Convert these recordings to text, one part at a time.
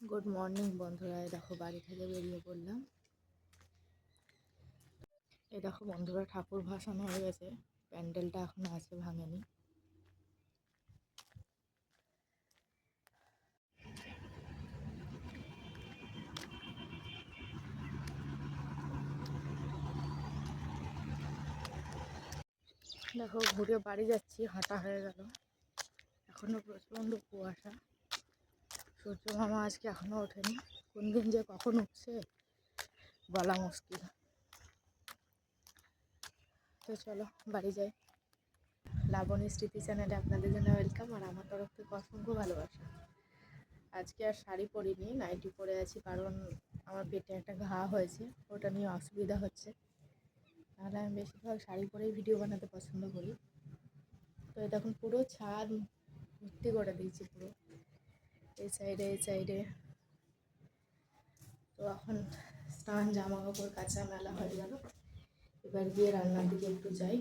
Good morning বন্ধুরা। দেখো, বাড়ি থেকে বেরিয়ে পড়লাম। এই দেখো, বন্ধুরা, ঠাকুর ভাসানো হয়ে গেছে। প্যান্ডেলটা এখনও আছে, ভাঙেনি। দেখো, ঘুরে বাড়ি যাচ্ছি, হাঁটা হয়ে গেল। এখনও প্রচণ্ড কুয়াশা। সূর্য মামা আজকে এখনও ওঠেনি। কোন দিন যে কখন উঠছে, বলা মুশকিল। তো চলো, বাড়ি যাই। লাবণী স্মৃতি চ্যানেলে আপনাদের জন্য ওয়েলকাম, আর আমার তরফ থেকে অসংখ্য ভালোবাসা। আজকে আর শাড়ি পরিনি, নাইটি পরে আছি, কারণ আমার পেটে একটা ঘা হয়েছে, ওটা নিয়ে অসুবিধা হচ্ছে। তাহলে আমি বেশিরভাগ শাড়ি পরেই ভিডিও বানাতে পছন্দ করি। তো এখন পুরো ছাদ ভর্তি করে দিয়েছি পুরো। এই সাইডে এই সাইডে তো এখন স্নান জামা কাপড় কাঁচা মেলা হয়ে গেল। এবার গিয়ে রান্নার দিকে একটু যাই।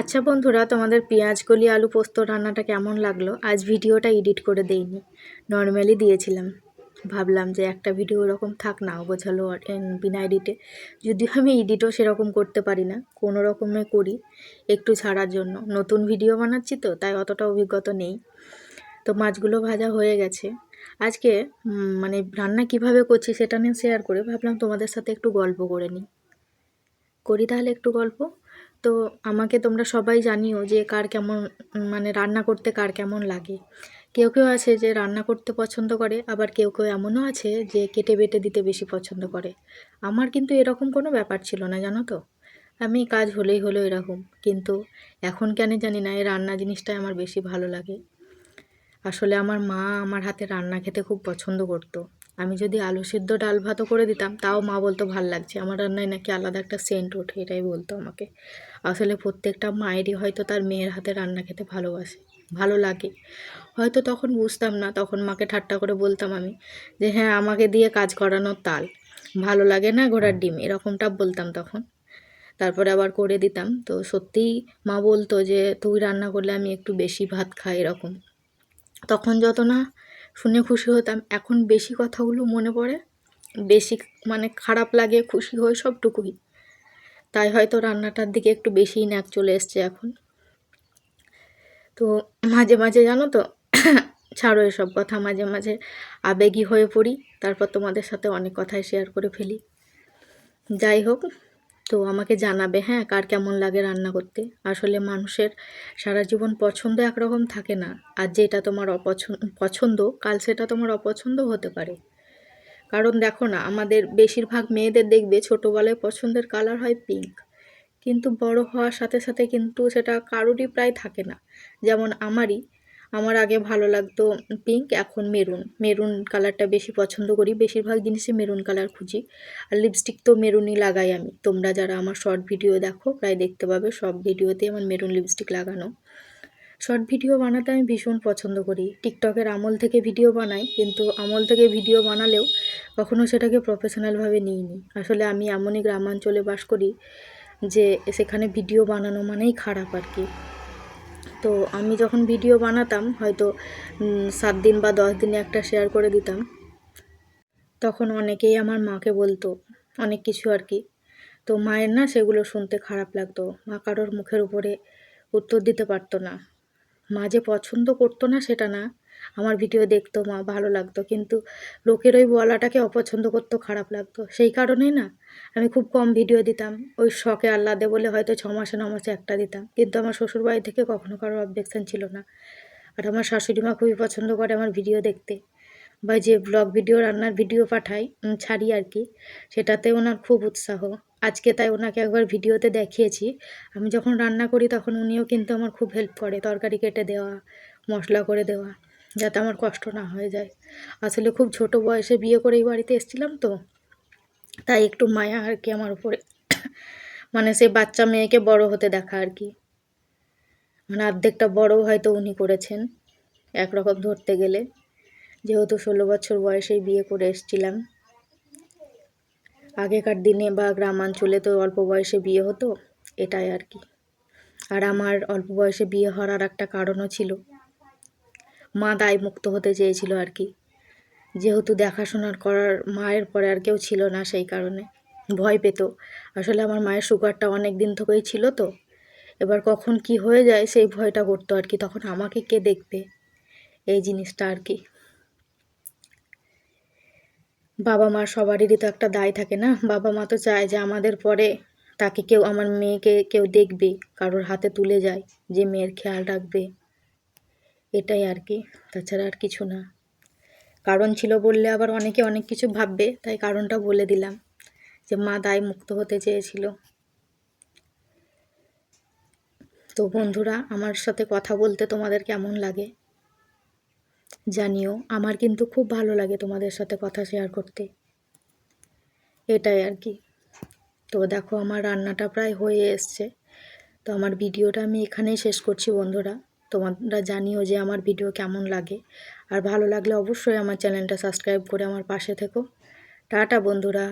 আচ্ছা বন্ধুরা, তোমাদের পেঁয়াজ, কলি, আলু পোস্ত রান্নাটা কেমন লাগল? আজ ভিডিওটা এডিট করে দেইনি। নর্মালি দিয়েছিলাম। ভাবলাম যে একটা ভিডিও ওরকম থাক না বোঝালো বিনা এডিটে যদিও আমি এডিটও সেরকম করতে পারি না, কোনো রকমে করি, একটু ছাড়ার জন্য। নতুন ভিডিও বানাচ্ছি তো, তাই অতটা অভিজ্ঞতা নেই। তো মাছগুলো ভাজা হয়ে গেছে। আজকে মানে রান্না কীভাবে করছি সেটা নিয়ে শেয়ার করে, ভাবলাম তোমাদের সাথে একটু গল্প করে নিই। করি তাহলে একটু গল্প? তো আমাকে তোমরা সবাই জানিও যে কার কেমন মানে রান্না করতে কার কেমন লাগে। কেউ কেউ আছে যে রান্না করতে পছন্দ করে, আবার কেউ কেউ এমনও আছে যে কেটে বেটে দিতে বেশি পছন্দ করে। আমার কিন্তু এরকম কোনো ব্যাপার ছিল না, জানো তো? আমি কাজ হলেই হলো এরকম, কিন্তু এখন কেন জানি না, এই রান্না জিনিসটাই আমার বেশি ভালো লাগে। আসলে আমার মা আমার হাতে রান্না খেতে খুব পছন্দ করতো। আমি যদি আলু সিদ্ধ ডাল ভাতও করে দিতাম, তাও মা বলতো ভালো লাগছে। আমার রান্নায় নাকি আলাদা একটা সেন্ট ওঠে, এটাই বলতো আমাকে। আসলে প্রত্যেকটা মায়েরই হয়তো তার মেয়ের হাতে রান্না খেতে ভালোবাসে। ভালো লাগে। হয়তো তখন বুঝতাম না, তখন মাকে ঠাট্টা করে বলতাম আমি যে হ্যাঁ আমাকে দিয়ে কাজ করানোর তাল। ভালো লাগে না ঘোড়ার ডিম? এরকমটা বলতাম তখন। তারপরে আবার করে দিতাম। তো সত্যিই মা বলতো যে, তুই রান্না করলে আমি একটু বেশি ভাত খাই, এরকম। তখন যত না শুনে খুশি হতাম, এখন বেশি কথাগুলো মনে পড়ে। বেশি মানে খারাপ লাগে, খুশি হই সবটুকুই। তাই হয়তো রান্নাটার দিকে একটু বেশিই ন্যাক চলে এসছে এখন। তো মাঝে মাঝে জানো তো, ছাড়ো এসব কথা, মাঝে মাঝে আবেগী হয়ে পড়ি, তারপর তোমাদের সাথে অনেক কথাই শেয়ার করে ফেলি। যাই হোক, তো আমাকে জানাবে হ্যাঁ কার কেমন লাগে রান্না করতে? আসলে মানুষের সারা জীবন পছন্দ একরকম থাকে না, আর যেটা তোমার অপছন্দ পছন্দ, কাল সেটা তোমার অপছন্দ হতে পারে। কারণ দেখো না, আমাদের বেশিরভাগ মেয়েদের দেখবে ছোটোবেলায় পছন্দের কালার হয় পিঙ্ক কিন্তু বড় হওয়ার সাথে সাথে কিন্তু সেটা কারোরই প্রায় থাকে না। যেমন আমারই। আমার আগে ভালো লাগতো পিঙ্ক এখন মেরুন মেরুন কালারটা বেশি পছন্দ করি। বেশিরভাগ জিনিসে মেরুন কালার খুঁজি। আর লিপস্টিক তো মেরুনই লাগাই আমি। তোমরা যারা আমার শর্ট ভিডিও দেখো, প্রায় দেখতে পাবে সব ভিডিওতে আমার মেরুন লিপস্টিক লাগানো। শর্ট ভিডিও বানাতে আমি ভীষণ পছন্দ করি। টিকটকের আমল থেকে ভিডিও বানাই, কিন্তু আমল থেকে ভিডিও বানালেও কখনও সেটাকে প্রফেশনালভাবে নিইনি। আসলে আমি এমনই গ্রামাঞ্চলে বাস করি যে সেখানে ভিডিও বানানো মানেই খারাপ আর কি। তো আমি যখন ভিডিও বানাতাম, হয়তো সাত দিন বা দশ দিনে একটা শেয়ার করে দিতাম। তখন অনেকেই আমার মাকে বলতো, অনেক কিছু আর কি। তো মায়ের না সেগুলো শুনতে খারাপ লাগতো, মা কারোর মুখের উপরে উত্তর দিতে পারতো না। মা যে পছন্দ করতো না সেটা না আমার ভিডিও দেখতো, মা ভালো লাগতো। কিন্তু লোকের ওই বলাটাকে অপছন্দ করতো, খারাপ লাগতো। সেই কারণেই না, আমি খুব কম ভিডিও দিতাম। ওই শখে আহ্লাদে বলে হয়তো ছ মাসে, ন মাসে একটা দিতাম। কিন্তু আমার শ্বশুরবাড়ি থেকে কখনো কারোর অবজেকশন ছিল না। আর আমার শাশুড়ি মা খুবই পছন্দ করে আমার ভিডিও দেখতে। বা যে ব্লগ ভিডিও রান্নার ভিডিও পাঠাই ছাড়ি আর কি, সেটাতে ওনার খুব উৎসাহ। আজকে তাই ওনাকে একবার ভিডিওতে দেখিয়েছি। আমি যখন রান্না করি তখন উনিও কিন্তু আমার খুব হেল্প করে। তরকারি কেটে দেওয়া, মশলা করে দেওয়া। যাতে আমার কষ্ট না হয়ে যায়। আসলে খুব ছোট বয়সে বিয়ে করে এই বাড়িতে এসেছিলাম তো। তাই একটু মায়া আর কি আমার উপরে। মানে সেই বাচ্চা মেয়েকে বড় হতে দেখা আর কি। মানে অর্ধেকটা বড়ও হয়তো উনি করেছেন, একরকম ধরতে গেলে। যেহেতু ষোলো বছর বয়সেই বিয়ে করে এসেছিলাম। আগেকার দিনে বা গ্রামাঞ্চলে তো অল্প বয়সে বিয়ে হতো, এটাই আর কি। আর আমার অল্প বয়সে বিয়ে হওয়ার একটা কারণও ছিল। মা দায় মুক্ত হতে চেয়েছিল আর কি। যেহেতু দেখাশোনার করার মায়ের পরে আর কেউ ছিল না সেই কারণে। ভয় পেত। আসলে আমার মায়ের সুগারটা অনেক দিন থেকেই ছিল তো। এবার কখন কি হয়ে যায় সেই ভয়টা করতো আর কি। তখন আমাকে কে দেখবে? এই জিনিসটা আর কি। বাবা মার সবারই তো একটা দায় থাকে না? বাবা মা তো চায় যে আমাদের পরে তাকে কেউ, আমার মেয়েকে কেউ দেখবে, কারোর হাতে তুলে যায়, যে মেয়ের খেয়াল রাখবে। এটাই আর কি। তাছাড়া আর কিছু না। কারণ ছিল বললে আবার অনেকে অনেক কিছু ভাববে, তাই কারণটা বলে দিলাম যে মা দায় মুক্ত হতে চেয়েছিল। তো বন্ধুরা, আমার সাথে কথা বলতে তোমাদের কেমন লাগে? জানিও, আমার কিন্তু খুব ভালো লাগে তোমাদের সাথে কথা শেয়ার করতে। এটাই আর কি। তো দেখো, আমার রান্নাটা প্রায় হয়ে এসছে। তো আমার ভিডিওটা আমি এখানেই শেষ করছি বন্ধুরা। তোমরা জানিও যে আমার ভিডিও কেমন লাগে। আর ভালো লাগলে অবশ্যই আমার চ্যানেলটা সাবস্ক্রাইব করে আমার পাশে থেকো। টাটা বন্ধুরা।